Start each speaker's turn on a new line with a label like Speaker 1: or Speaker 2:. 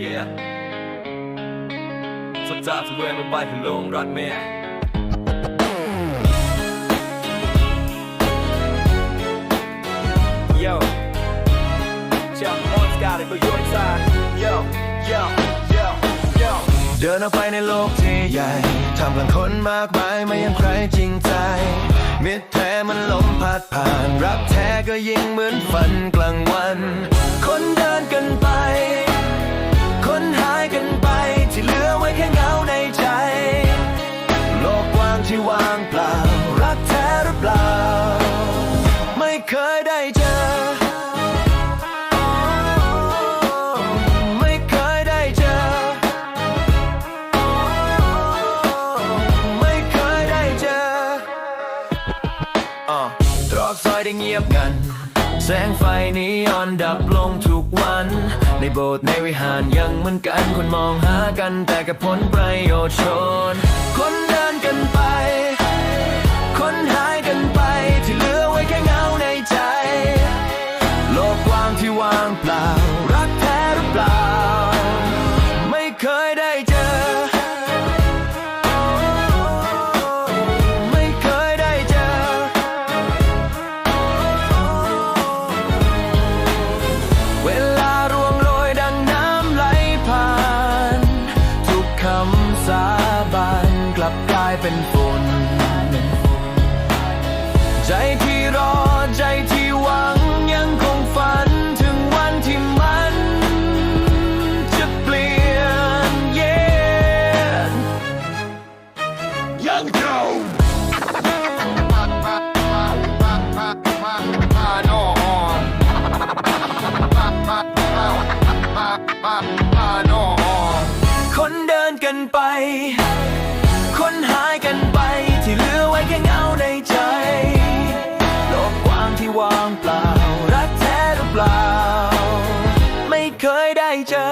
Speaker 1: เนี่ยสุดจาทุกเวรลงไปถึงลงรัดเมีย Yo, Chuck Morris got it, but you inside. Yo, yo, yo, yo.
Speaker 2: เดินออกไปในโลกที่ใหญ่ทำกลางคนมากมายไม่ยังใครจริงใจมิตรแท้มันลมพัดผ่าน รักแท้ก็ยิ่งเหมือนฝันกลางวัน ได้เงียบงัน แสงไฟนีออนดับลงทุกวัน ในโบสถ์ในวิหารยังเหมือนกันคนมองหากันแต่กับผลประโยชน์ชนคน คำสาบานกลับกลายเป็นฝุ่นใจที่รอใจที่หวังยังคงฝันถึงวันที่มันจะเปลี่ยน yeah ยังเก่าคนเดินกันไป คนหายกันไปที่เหลือไว้แค่เงาในใจ โลกกว้างที่ว่างเปล่า รักแท้หรือเปล่า ไม่เคยได้เจอ